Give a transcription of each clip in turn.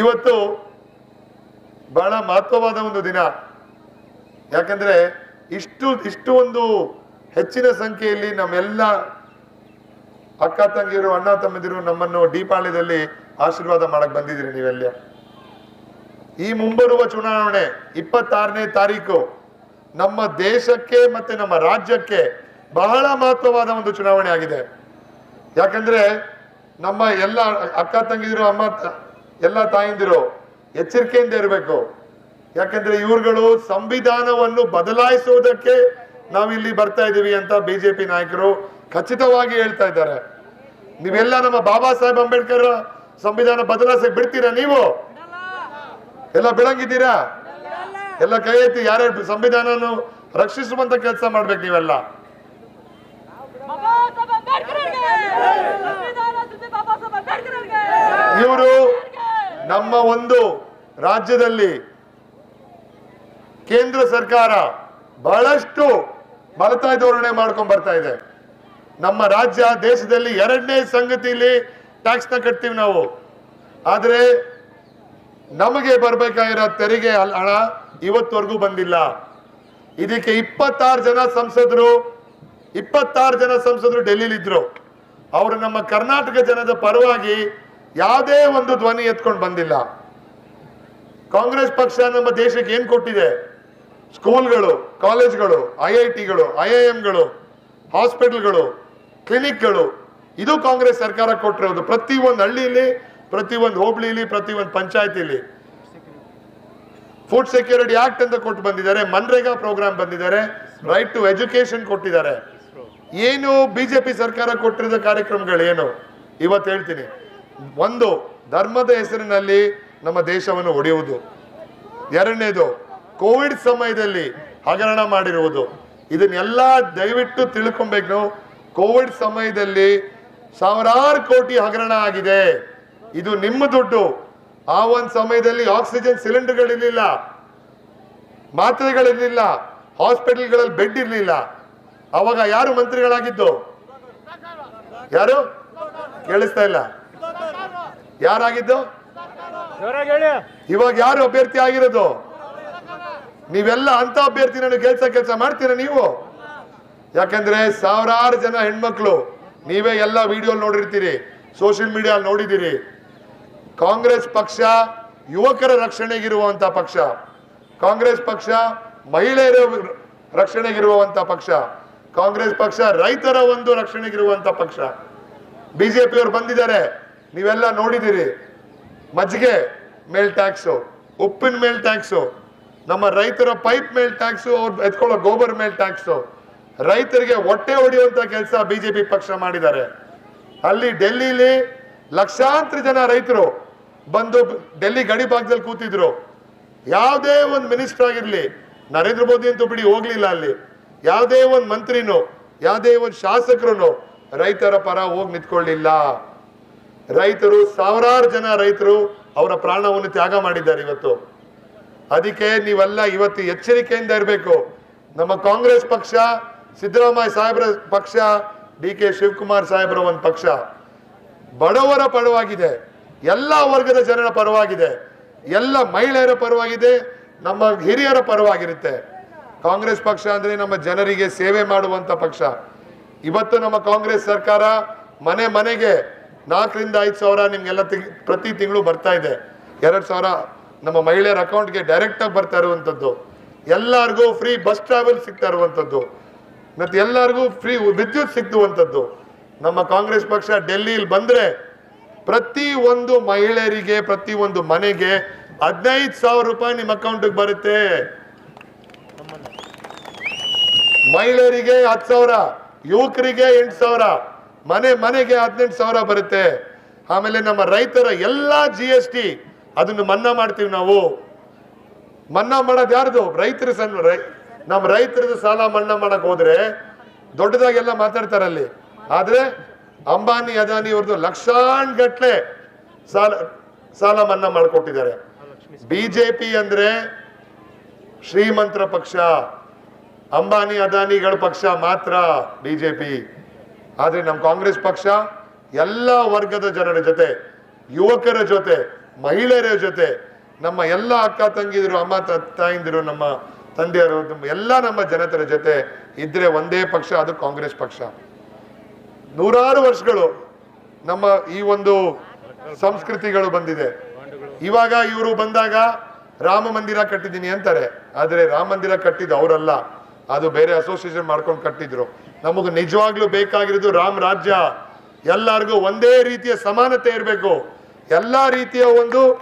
ಇವತ್ತು ಬಹಳ ಮಹತ್ವವಾದ ಒಂದು ದಿನ. ಯಾಕಂದ್ರೆ ಇಷ್ಟು ಇಷ್ಟು ಒಂದು ಹೆಚ್ಚಿನ ಸಂಖ್ಯೆಯಲ್ಲಿ ನಮ್ಮೆಲ್ಲ ಅಕ್ಕ ತಂಗಿರು ಅಣ್ಣ ತಮ್ಮದಿರು ನಮ್ಮನ್ನು ದೀಪಾವಳಿದಲ್ಲಿ ಆಶೀರ್ವಾದ ಮಾಡಕ್ ಬಂದಿದ್ದೀರಿ ನೀವೆಲ್ಲ. ಈ ಮುಂಬರುವ ಚುನಾವಣೆ ಇಪ್ಪತ್ತಾರನೇ ತಾರೀಕು ನಮ್ಮ ದೇಶಕ್ಕೆ ಮತ್ತೆ ನಮ್ಮ ರಾಜ್ಯಕ್ಕೆ ಬಹಳ ಮಹತ್ವವಾದ ಒಂದು ಚುನಾವಣೆ ಆಗಿದೆ. ಯಾಕಂದ್ರೆ ನಮ್ಮ ಎಲ್ಲ ಅಕ್ಕ ತಂಗಿದಿರು ಅಮ್ಮ ಎಲ್ಲ ತಾಯಂದಿರು ಎಚ್ಚರಿಕೆಯಿಂದ ಇರಬೇಕು. ಯಾಕಂದ್ರೆ ಇವ್ರುಗಳು ಸಂವಿಧಾನವನ್ನು ಬದಲಾಯಿಸುವುದಕ್ಕೆ ನಾವಿಲ್ಲಿ ಬರ್ತಾ ಇದೀವಿ ಅಂತ ಬಿಜೆಪಿ ನಾಯಕರು ಖಚಿತವಾಗಿ ಹೇಳ್ತಾ ಇದ್ದಾರೆ. ನೀವೆಲ್ಲ ನಮ್ಮ ಬಾಬಾ ಸಾಹೇಬ್ ಅಂಬೇಡ್ಕರ್ ಸಂವಿಧಾನ ಬದಲಾಯಿಸಿ ಬಿಡ್ತೀರಾ ನೀವು? ಎಲ್ಲ ಬಿಡಂಗಿದ್ದೀರಾ ಎಲ್ಲ ಕೈ ಎತ್ತಿ ಯಾರ್ಯಾರು ಸಂವಿಧಾನ ರಕ್ಷಿಸುವಂತ ಕೆಲಸ ಮಾಡ್ಬೇಕು ನೀವೆಲ್ಲ. ಇವರು ನಮ್ಮ ಒಂದು ರಾಜ್ಯದಲ್ಲಿ ಕೇಂದ್ರ ಸರ್ಕಾರ ಬಹಳಷ್ಟು ಬಲತಾಯಿ ಧೋರಣೆ ಮಾಡ್ಕೊಂಡ್ ಬರ್ತಾ ಇದೆ. ನಮ್ಮ ರಾಜ್ಯ ದೇಶದಲ್ಲಿ ಎರಡನೇ ಸಂಗತಿಲಿ ಟ್ಯಾಕ್ಸ್ನ ಕಟ್ತೀವಿ ನಾವು. ಆದ್ರೆ ನಮಗೆ ಬರಬೇಕಾಗಿರೋ ತೆರಿಗೆ ಹಣ ಇವತ್ತವರೆಗೂ ಬಂದಿಲ್ಲ. ಇದಕ್ಕೆ ಇಪ್ಪತ್ತಾರು ಜನ ಸಂಸದರು, ಇಪ್ಪತ್ತಾರು ಜನ ಸಂಸದರು ಡೆಲ್ಲಿಲಿದ್ರು. ಅವರು ನಮ್ಮ ಕರ್ನಾಟಕ ಜನದ ಪರವಾಗಿ ಯಾವುದೇ ಒಂದು ಧ್ವನಿ ಎತ್ಕೊಂಡು ಬಂದಿಲ್ಲ. ಕಾಂಗ್ರೆಸ್ ಪಕ್ಷ ನಮ್ಮ ದೇಶಕ್ಕೆ ಏನ್ ಕೊಟ್ಟಿದೆ? ಸ್ಕೂಲ್ಗಳು, ಕಾಲೇಜ್ಗಳು, ಐ ಐ ಟಿಗಳು ಐ ಐ ಎಂಗಳು ಹಾಸ್ಪಿಟಲ್ಗಳು, ಕ್ಲಿನಿಕ್ಗಳು, ಇದು ಕಾಂಗ್ರೆಸ್ ಸರ್ಕಾರ ಕೊಟ್ಟಿರೋದು. ಪ್ರತಿ ಒಂದು ಹಳ್ಳಿಲಿ, ಪ್ರತಿ ಒಂದು ಹೋಬಳಿಲಿ, ಪ್ರತಿ ಒಂದು ಪಂಚಾಯತಿಲಿ. ಫುಡ್ ಸೆಕ್ಯೂರಿಟಿ ಆಕ್ಟ್ ಅಂತ ಕೊಟ್ಟು ಬಂದಿದ್ದಾರೆ, ಮನ್ರೇಗಾ ಪ್ರೋಗ್ರಾಮ್ ಬಂದಿದ್ದಾರೆ ರೈಟ್ ಟು ಎಜುಕೇಶನ್ ಕೊಟ್ಟಿದ್ದಾರೆ. ಏನು ಬಿಜೆಪಿ ಸರ್ಕಾರ ಕೊಟ್ಟಿರೋ ಕಾರ್ಯಕ್ರಮಗಳು ಏನು ಇವತ್ತು ಹೇಳ್ತೀನಿ. ಒಂದು ಧರ್ಮದ ಹೆಸರಿನಲ್ಲಿ ನಮ್ಮ ದೇಶವನ್ನು ಒಡೆಯುವುದು. ಎರಡನೇದು ಕೋವಿಡ್ ಸಮಯದಲ್ಲಿ ಹಗರಣ ಮಾಡಿರುವುದು. ಇದನ್ನೆಲ್ಲ ದಯವಿಟ್ಟು ತಿಳ್ಕೊಬೇಕು. ಕೋವಿಡ್ ಸಮಯದಲ್ಲಿ ಸಾವಿರಾರು ಕೋಟಿ ಹಗರಣ ಆಗಿದೆ. ಇದು ನಿಮ್ಮ ದುಡ್ಡು. ಆ ಒಂದು ಸಮಯದಲ್ಲಿ ಆಕ್ಸಿಜನ್ ಸಿಲಿಂಡರ್ಗಳಿರಲಿಲ್ಲ. ಮಾತ್ರೆಗಳಿರಲಿಲ್ಲ. ಹಾಸ್ಪಿಟಲ್ಗಳಲ್ಲಿ ಬೆಡ್ ಇರಲಿಲ್ಲ. ಅವಾಗ ಯಾರು ಮಂತ್ರಿಗಳಾಗಿದ್ದು? ಯಾರು? ಕೇಳಿಸ್ತಾ ಇಲ್ಲ. ಯಾರಾಗಿದ್ದು? ಇವಾಗ ಯಾರು ಅಭ್ಯರ್ಥಿ ಆಗಿರೋದು? ನೀವೆಲ್ಲ ಅಂತ ಅಭ್ಯರ್ಥಿ ನಾನು ಕೆಲಸ ಕೆಲಸ ಮಾಡ್ತೀರಾ ನೀವು? ಯಾಕಂದ್ರೆ ಸಾವಿರಾರು ಜನ ಹೆಣ್ಮಕ್ಳು ನೀವೇ ಎಲ್ಲ ವಿಡಿಯೋ ನೋಡಿರ್ತೀರಿ ಸೋಷಿಯಲ್ ಮೀಡಿಯಾ ನೋಡಿದ್ದೀರಿ. ಕಾಂಗ್ರೆಸ್ ಪಕ್ಷ ಯುವಕರ ರಕ್ಷಣೆಗಿರುವಂತ ಪಕ್ಷ. ಕಾಂಗ್ರೆಸ್ ಪಕ್ಷ ಮಹಿಳೆಯರ ರಕ್ಷಣೆಗಿರುವಂತ ಪಕ್ಷ. ಕಾಂಗ್ರೆಸ್ ಪಕ್ಷ ರೈತರ ಒಂದು ರಕ್ಷಣೆಗಿರುವಂತ ಪಕ್ಷ. ಬಿಜೆಪಿ ಅವರು ಬಂದಿದ್ದಾರೆ. ನೀವೆಲ್ಲ ನೋಡಿದ್ದೀರಿ ಮಜ್ಜಿಗೆ ಮೇಲ್ ಟ್ಯಾಕ್ಸು ಉಪ್ಪಿನ ಮೇಲ್ ಟ್ಯಾಕ್ಸು ನಮ್ಮ ರೈತರ ಪೈಪ್ ಮೇಲ್ ಟ್ಯಾಕ್ಸು ಅವ್ರು ಎತ್ಕೊಳ್ಳೋ ಗೋಬರ್ ಮೇಲ್ ಟ್ಯಾಕ್ಸು ರೈತರಿಗೆ ಹೊಟ್ಟೆ ಹೊಡೆಯುವಂತ ಕೆಲಸ ಬಿಜೆಪಿ ಪಕ್ಷ ಮಾಡಿದ್ದಾರೆ. ಅಲ್ಲಿ ಡೆಲ್ಲಿಲಿ ಲಕ್ಷಾಂತರ ಜನ ರೈತರು ಬಂದು ಡೆಲ್ಲಿ ಗಡಿ ಭಾಗದಲ್ಲಿ ಕೂತಿದ್ರು. ಯಾವುದೇ ಒಂದು ಮಿನಿಸ್ಟರ್ ಆಗಿರಲಿ, ನರೇಂದ್ರ ಮೋದಿ ಅಂತೂ ಬಿಡಿ ಹೋಗ್ಲಿಲ್ಲ ಅಲ್ಲಿ. ಯಾವುದೇ ಒಂದು ಮಂತ್ರಿನೂ, ಯಾವುದೇ ಒಂದು ಶಾಸಕರು ರೈತರ ಪರ ಹೋಗಿ ನಿಂತ್ಕೊಳ್ಳಿಲ್ಲ. ರೈತರು, ಸಾವಿರಾರು ಜನ ರೈತರು ಅವರ ಪ್ರಾಣವನ್ನು ತ್ಯಾಗ ಮಾಡಿದ್ದಾರೆ ಇವತ್ತು. ಅದಕ್ಕೆ ನೀವೆಲ್ಲ ಇವತ್ತು ಎಚ್ಚರಿಕೆಯಿಂದ ಇರಬೇಕು. ನಮ್ಮ ಕಾಂಗ್ರೆಸ್ ಪಕ್ಷ, ಸಿದ್ದರಾಮಯ್ಯ ಸಾಹೇಬರ ಪಕ್ಷ, ಡಿ ಕೆ ಶಿವಕುಮಾರ್ ಸಾಹೇಬರ ಒಂದು ಪಕ್ಷ. ಬಡವರ ಪರವಾಗಿದೆ. ಎಲ್ಲ ವರ್ಗದ ಜನರ ಪರವಾಗಿದೆ. ಎಲ್ಲ ಮಹಿಳೆಯರ ಪರವಾಗಿದೆ. ನಮ್ಮ ಹಿರಿಯರ ಪರವಾಗಿರುತ್ತೆ. ಕಾಂಗ್ರೆಸ್ ಪಕ್ಷ ಅಂದ್ರೆ ನಮ್ಮ ಜನರಿಗೆ ಸೇವೆ ಮಾಡುವಂತ ಪಕ್ಷ. ಇವತ್ತು ನಮ್ಮ ಕಾಂಗ್ರೆಸ್ ಸರ್ಕಾರ ಮನೆ ಮನೆಗೆ ನಾಲ್ಕರಿಂದ ಐದು ಸಾವಿರ ನಿಮ್ಗೆಲ್ಲ ತಿಂಗ್- ಪ್ರತಿ ತಿಂಗಳು ಬರ್ತಾ ಇದೆ. ಎರಡು ಸಾವಿರ ನಮ್ಮ ಮಹಿಳೆಯರ ಅಕೌಂಟ್ಗೆ ಡೈರೆಕ್ಟ್ ಆಗಿ ಬರ್ತಾ ಇರುವಂಥದ್ದು ಎಲ್ಲರಿಗೂ ಫ್ರೀ ಬಸ್ ಟ್ರಾವೆಲ್ ಸಿಗ್ತಾ ಇರುವಂಥದ್ದು ಮತ್ತೆ ಎಲ್ಲರಿಗೂ ಫ್ರೀ ವಿದ್ಯುತ್ ಸಿಗ್ತುವಂಥದ್ದು ನಮ್ಮ ಕಾಂಗ್ರೆಸ್ ಪಕ್ಷ ಡೆಲ್ಲಿಲಿ ಬಂದ್ರೆ ಪ್ರತಿ ಒಂದು ಮಹಿಳೆಯರಿಗೆ, ಪ್ರತಿ ಒಂದು ಮನೆಗೆ ಹದಿನೈದು ಸಾವಿರ ರೂಪಾಯಿ ನಿಮ್ಮ ಅಕೌಂಟಿಗೆ ಬರುತ್ತೆ. ಮಹಿಳೆಯರಿಗೆ ಹತ್ತು ಸಾವಿರ, ಯುವಕರಿಗೆ ಎಂಟು ಸಾವಿರ. ಮನೆ ಮನೆಗೆ ಹದಿನೆಂಟು ಸಾವಿರ ಬರುತ್ತೆ. ಆಮೇಲೆ ನಮ್ಮ ರೈತರ ಎಲ್ಲಾ ಜಿ ಎಸ್ ಟಿ ಅದನ್ನು ಮನ್ನಾ ಮಾಡ್ತೀವಿ ನಾವು. ಮನ್ನಾ ಮಾಡೋದು ಯಾರ್ದು? ರೈತರ ಸಣ್ಣ ನಮ್ಮ ರೈತರದ್ದು ಸಾಲ ಮನ್ನಾ ಮಾಡಕ್ ಹೋದ್ರೆ ದೊಡ್ಡದಾಗೆಲ್ಲ ಮಾತಾಡ್ತಾರಲ್ಲಿ ಆದ್ರೆ ಅಂಬಾನಿ, ಅದಾನಿ ಅವ್ರದ್ದು ಲಕ್ಷಾನ್ ಗಟ್ಲೆ ಸಾಲ ಸಾಲ ಮನ್ನಾ ಮಾಡಿಕೊಟ್ಟಿದ್ದಾರೆ. ಬಿಜೆಪಿ ಅಂದ್ರೆ ಶ್ರೀಮಂತರ ಪಕ್ಷ, ಅಂಬಾನಿ, ಅದಾನಿಗಳ ಪಕ್ಷ ಮಾತ್ರ ಬಿಜೆಪಿ ಆದ್ರೆ ನಮ್ಮ ಕಾಂಗ್ರೆಸ್ ಪಕ್ಷ ಎಲ್ಲ ವರ್ಗದ ಜನರ ಜೊತೆ, ಯುವಕರ ಜೊತೆ, ಮಹಿಳೆಯರ ಜೊತೆ, ನಮ್ಮ ಎಲ್ಲ ಅಕ್ಕ ತಂಗಿದ್ರು, ಅಮ್ಮ ತಾಯಂದಿರು, ನಮ್ಮ ತಂದೆಯರು ಎಲ್ಲ ನಮ್ಮ ಜನತರ ಜೊತೆ ಇದ್ರೆ ಒಂದೇ ಪಕ್ಷ, ಅದು ಕಾಂಗ್ರೆಸ್ ಪಕ್ಷ. ನೂರಾರು ವರ್ಷಗಳು ನಮ್ಮ ಈ ಒಂದು ಸಂಸ್ಕೃತಿಗಳು ಬಂದಿದೆ. ಇವಾಗ ಇವರು ಬಂದಾಗ ರಾಮ ಮಂದಿರ ಕಟ್ಟಿದ್ದೀನಿ ಅಂತಾರೆ. ಆದರೆ ರಾಮ ಮಂದಿರ ಕಟ್ಟಿದ್ದು ಅವರಲ್ಲ. ಅದು ಬೇರೆ ಅಸೋಸಿಯೇಷನ್ ಮಾಡ್ಕೊಂಡು ಕಟ್ಟಿದ್ರು. ನಮಗೆ ನಿಜವಾಗ್ಲೂ ಬೇಕಾಗಿರೋದು ರಾಮ್ ರಾಜ್ಯ. ಎಲ್ಲರಿಗೂ ಒಂದೇ ರೀತಿಯ ಸಮಾನತೆ ಇರಬೇಕು. ಎಲ್ಲಾ ರೀತಿಯ ಒಂದು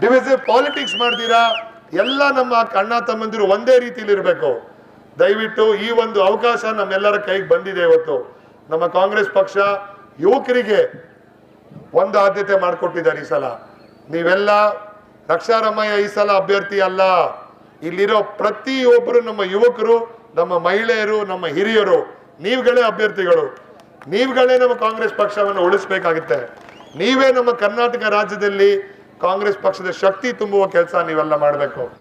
ಡಿವಿಸಿವ್ ಪಾಲಿಟಿಕ್ಸ್ ಮಾಡ್ತೀರಾ? ಎಲ್ಲ ನಮ್ಮ ಅಣ್ಣ ತಮ್ಮಂದಿರು ಒಂದೇ ರೀತಿಯಲ್ಲಿ ಇರಬೇಕು. ದಯವಿಟ್ಟು ಈ ಒಂದು ಅವಕಾಶ ನಮ್ಮೆಲ್ಲರ ಕೈಗೆ ಬಂದಿದೆ ಇವತ್ತು. ನಮ್ಮ ಕಾಂಗ್ರೆಸ್ ಪಕ್ಷ ಯುವಕರಿಗೆ ಒಂದು ಆದ್ಯತೆ ಮಾಡಿಕೊಟ್ಟಿದ್ದಾರೆ ಈ ಸಲ. ನೀವೆಲ್ಲ ರಕ್ಷಾರಮಯ್ಯ ಈ ಸಲ ಅಭ್ಯರ್ಥಿ ಅಲ್ಲ. ಇಲ್ಲಿರೋ ಪ್ರತಿಯೊಬ್ಬರು ನಮ್ಮ ಯುವಕರು, ನಮ್ಮ ಮಹಿಳೆಯರು, ನಮ್ಮ ಹಿರಿಯರು, ನೀವುಗಳೇ ಅಭ್ಯರ್ಥಿಗಳು, ನೀವುಗಳೇ ನಮ್ಮ ಕಾಂಗ್ರೆಸ್ ಪಕ್ಷವನ್ನು ಉಳಿಸ್ಬೇಕಾಗುತ್ತೆ. ನೀವೇ ನಮ್ಮ ಕರ್ನಾಟಕ ರಾಜ್ಯದಲ್ಲಿ ಕಾಂಗ್ರೆಸ್ ಪಕ್ಷದ ಶಕ್ತಿ ತುಂಬುವ ಕೆಲಸ ನೀವೆಲ್ಲ ಮಾಡಬೇಕು.